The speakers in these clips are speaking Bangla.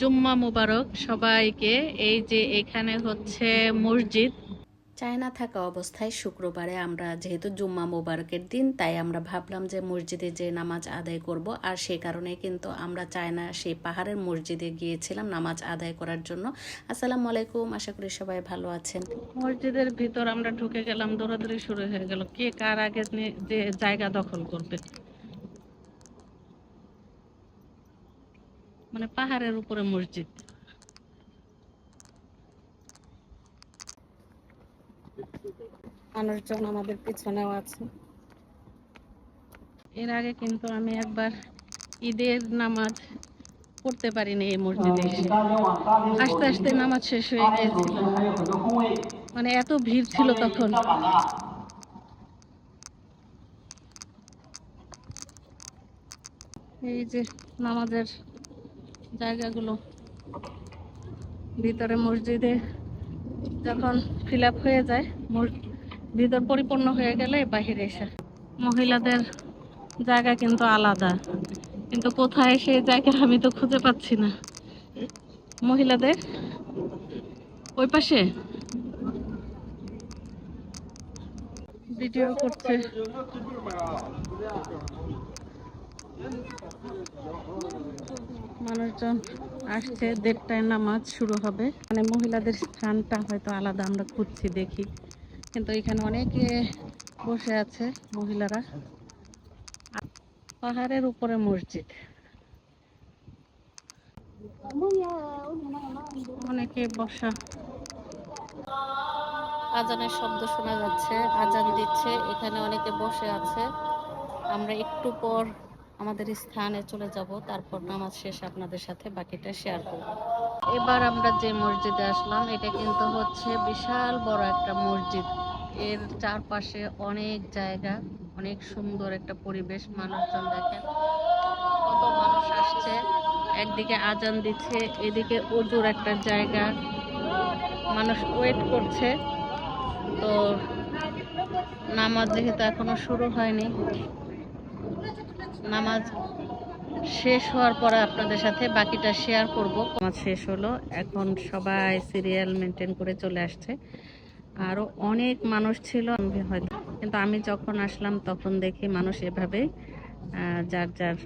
জুম্মা মুবারক সবাইকে এই যে এখানে হচ্ছে মসজিদ। চায়না থাকা অবস্থায় শুক্রবারে আমরা যেহেতু জুম্মা মোবারকের দিন তাই আমরা ভাবলাম যে মসজিদে যে নামাজ আদায় করব আর সে কারণে কিন্তু আমরা চায়না সেই পাহাড়ের মসজিদে গিয়েছিলাম নামাজ আদায় করার জন্য। আসসালামু আলাইকুম আশা করি সবাই ভালো আছেন। মসজিদের ভিতর আমরা ঢুকে গেলাম দৌড়াদৌড়ি শুরু হয়ে গেল। কে কার আগে যে জায়গা দখল করবে? মানে পাহাড়ের উপরে মসজিদ। মানুষজন আমাদের পিছনেও আছে। এর আগে কিন্তু আমি একবার ঈদের নামাজ পড়তে পারিনি এই মসজিদে এসে। আস্তে আস্তে নামাজ শেষ হয়ে গিয়েছিল মানে এত ভিড় ছিল তখন। এই যে নামাজের জায়গাগুলো। ভিতরে মসজিদে যখন ফিল আপ হয়ে যায় ভিতর পরিপূর্ণ হয়ে গেলে বাহিরে এসে। মহিলাদের জায়গা কিন্তু আলাদা। কিন্তু কোথায় সেই জায়গা আমি তো খুঁজে পাচ্ছি না। মহিলাদের ওই পাশে। ভিডিও করছে। মানুষজন আসছে, দেড়টায় নামাজ শুরু হবে। মানে মহিলাদের স্থানটা হয়তো আলাদা, আমরা খুঁজছি, দেখি। কিন্তু এখানে অনেকে বসে আছে, মহিলারা। পাহাড়ের উপরে মসজিদ। অনেকে বসা। আজানের শব্দ শোনা যাচ্ছে, আজান দিচ্ছে, এখানে অনেকে বসে আছে। আমরা একটু পর আমাদের স্থানে চলে যাব, তারপর নামাজ শেষ আপনাদের সাথে বাকিটা শেয়ার করব। এবার আমরা যে মসজিদে আসলাম, এটা কিন্তু হচ্ছে বিশাল বড় একটা মসজিদ। এর চারপাশে অনেক জায়গা, অনেক সুন্দর একটা পরিবেশ, মানুষজন দেখেন। কত মানুষ আসছে। একদিকে আজান দিচ্ছে, এদিকে উজুর একটা জায়গা। মানুষ ওয়েট করছে। তো নামাজ যেহেতু এখনও শুরু হয়নি নামাজ শেষ হওয়ার পর আপনাদের সাথে বাকিটা শেয়ার করব। নামাজ শেষ হলো। এখন সবাই সিরিয়াল মেনটেন করে চলে আসছে। আরও অনেক মানুষ ছিল হয়তো কিন্তু আমি যখন আসলাম, তখন দেখি মানুষ এভাবে যার যার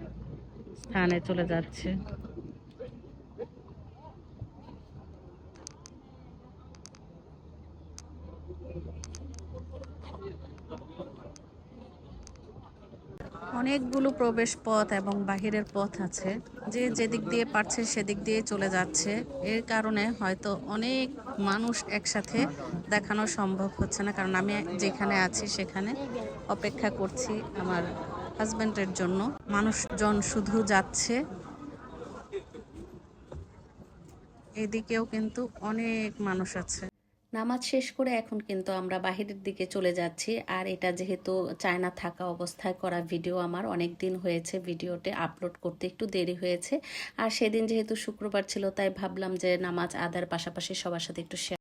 স্থানে চলে যাচ্ছে। অনেকগুলো প্রবেশ পথ এবং বাহিরের পথ আছে। যে যেদিক দিয়ে পারছে সেদিক দিয়ে চলে যাচ্ছে। এর কারণে হয়তো অনেক মানুষ একসাথে দেখানো সম্ভব হচ্ছে না। কারণ আমি যেখানে আছি সেখানে অপেক্ষা করছি আমার হাজব্যান্ডের জন্য। মানুষজন শুধু যাচ্ছে। এদিকেও কিন্তু অনেক মানুষ আছে। নামাজ শেষ করে এখন কিন্তু আমরা বাহিরের দিকে চলে যাচ্ছি। আর এটা যেহেতু চায়না থাকা অবস্থায় করা ভিডিও আমার, অনেক দিন হয়েছে ভিডিওতে আপলোড করতে একটু দেরি হয়েছে। আর সেদিন যেহেতু শুক্রবার ছিল, তাই ভাবলাম যে নামাজ আদার পাশাপাশি সবার সাথে একটু শেয়ার